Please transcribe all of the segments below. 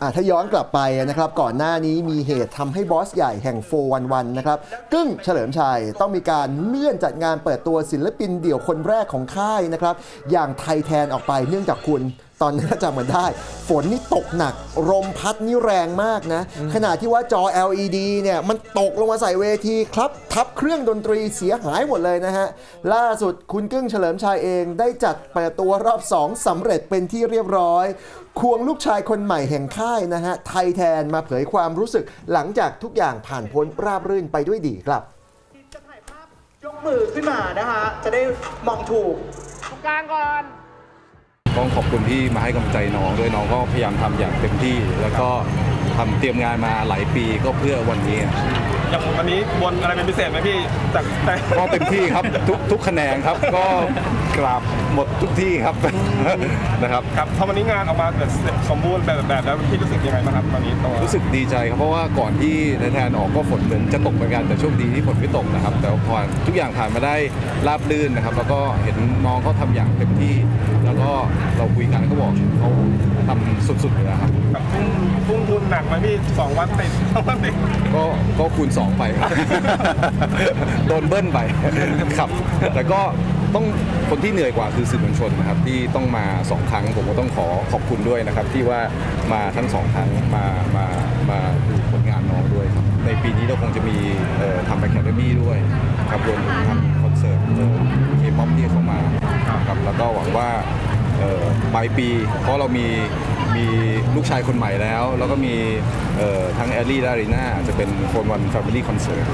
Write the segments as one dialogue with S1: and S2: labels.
S1: อะถ้าย้อนกลับไปนะครับ ก่อนหน้านี้มีเหตุทำให้บอสใหญ่แห่ง 411 นะครับ กึ้งเฉลิมชัยต้องมีการเลื่อนจัดงานเปิดตัวศิลปินเดี่ยวคนแรกของค่ายนะครับ อย่างไทยแทนออกไปเนื่องจากคุณ ตอนนั้นถ้าจำกันได้ ฝนนี่ตกหนักลมพัดนี่แรงมากนะ ขณะที่ว่าจอ LED เนี่ย มันตกลงมาใส่เวทีครับ ทับเครื่องดนตรีเสียหายหมดเลยนะฮะ ล่าสุดคุณกึ้งเฉลิมชัยเองได้จัดเปิดตัวรอบ 2สำเร็จเป็นที่เรียบร้อย ควงลูกชายคนใหม่แห่งค่ายนะฮะ ไทยแทนมาเผยความรู้สึกหลังจากทุกอย่างผ่านพ้นราบรื่นไปด้วยดีครับ
S2: จะถ่ายภาพยกมือขึ้นมานะคะจะได้มองถูก
S3: กลางก่อน
S4: ต้องขอบคุณที่มาให้กำลังใจน้องด้วยน้องก็พยายามทำอย่างเต็มที่ แล้วก็ ทำเตรียมงานมาหลายปีก็เพื่อวันนี้
S5: อย่างวันนี้บนอะไรเป็นพิเศษไหมพี่จากแต่
S4: ก็เต็มที่ครับทุกทุกคะแนนครับ ก็กราบหมดทุกที่ครับนะครับ
S5: ครับพอวันนี้งานออกมาแบบสมบูรณ์แบบแบบแล้วพี่รู้สึกยังไงบ้างครับตอนนี้ตัว
S4: รู้สึกดีใจครับ เพราะว่าก่อนที่นายแทนออกก็ฝนเหมือนจะตกเหมือนกันแต่โชคดีที่ฝนไม่ตกนะครับ แต่พอทุกอย่างผ่านมาได้ราบรื่นนะครับ แล้วก็เห็นน้องเขาทำอย่างเต็มที่ แล้วก็เราคุยกันเขาบอกเขาทำสุดๆเลยนะครับ
S5: แบบพุ่งพุ่งทุนหนักไหมพี่สองวันติดสองวันติด
S4: ก็ก็คูณ 2 ไปครับโดนเบิ้ลไป ครับ แต่ก็ต้องคนที่เหนื่อยกว่าคือสื่อมวลชนนะครับ ที่ต้องมา 2 ครั้ง ผมก็ต้องขอขอบคุณด้วยนะครับ ที่ว่ามาทั้ง2ครั้งมามามาดูผลงานน้องด้วยครับ ในปีนี้เราคงจะมีเอ่อทำแอคาเดมี่ด้วยครับรวมถึงทำคอนเสิร์ตเคป๊อปที่เข้ามาครับแล้วก็หวังว่าเอ่อ ปลายปี เพราะเรามีมีลูกชายคนใหม่แล้ว แล้วก็มีออทั้งแอลลี่ดารีนาจะเป็นโฟนวันแฟมิลี่คอนเสิร์ต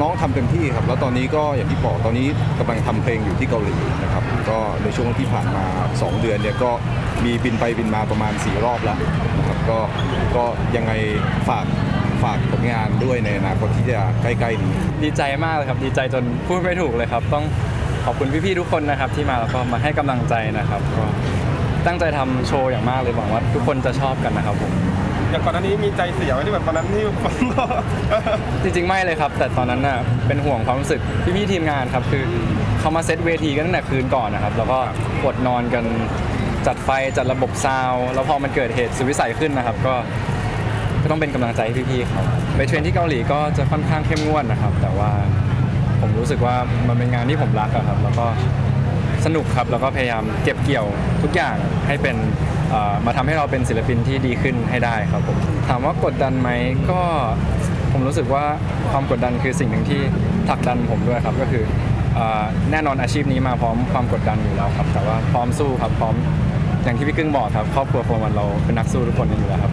S4: น้องทำเต็มที่ครับ แล้วตอนนี้ก็อย่างที่บอกตอนนี้กำลังทำเพลงอยู่ที่เกาหลีนะครับ ก็ในช่วงที่ผ่านมา 2 เดือนเนี่ยก็มีบินไปบินมาประมาณ 4 รอบแล้วนะครับก็ก็ยังไงฝากฝากผลงานด้วยในอนาคตที่จะใกล้ๆนี้
S6: ดีใจมากเลยครับ ดีใจจนพูดไม่ถูกเลยครับ ต้อง ขอบคุณพี่ๆทุกคนนะครับที่มาแล้วก็มาให้กำลังใจนะครับก็ตั้งใจทำโชว์อย่างมากเลยหวังว่าทุกคนจะชอบกันนะครับผม
S5: อย่างก่อนหน้านี้มีใจเสียไหมที่แบบตอนนั้นที่ฝนก็
S6: จริงๆไม่เลยครับ แต่ตอนนั้นน่ะเป็นห่วงความรู้สึกพี่ๆทีมงานครับคือเขามาเซตเวทีกันตั้งแต่คืนก่อนนะครับแล้วก็อดนอนกันจัดไฟจัดระบบซาวด์แล้วพอมันเกิดเหตุสุดวิสัยขึ้นนะครับก็ ก็ต้องเป็นกำลังใจให้พี่ๆเขาไปเทรนที่เกาหลีก็จะค่อนข้างเข้มงวดนะครับ แต่ว่าผม รู้สึกว่ามันเป็นงานที่ผมรักอะครับ แล้วก็สนุกครับ แล้วก็พยายามเก็บเกี่ยวทุกอย่างให้เป็นเอ่อมาทำให้เราเป็นศิลปินที่ดีขึ้นให้ได้ครับผมถามว่ากดดันไหมก็ผมรู้สึกว่าความกดดันคือสิ่งหนึ่งที่ผลักดันผมด้วยครับ ก็คือเอ่อแน่นอนอาชีพนี้มาพร้อมความกดดันอยู่แล้วครับ แต่ว่าพร้อมสู้ครับพร้อมอย่างที่พี่กึ้งบอกครับครอบครัวโฟร์มันเราเป็นนักสู้ทุกคนกันอยู่แล้วครับ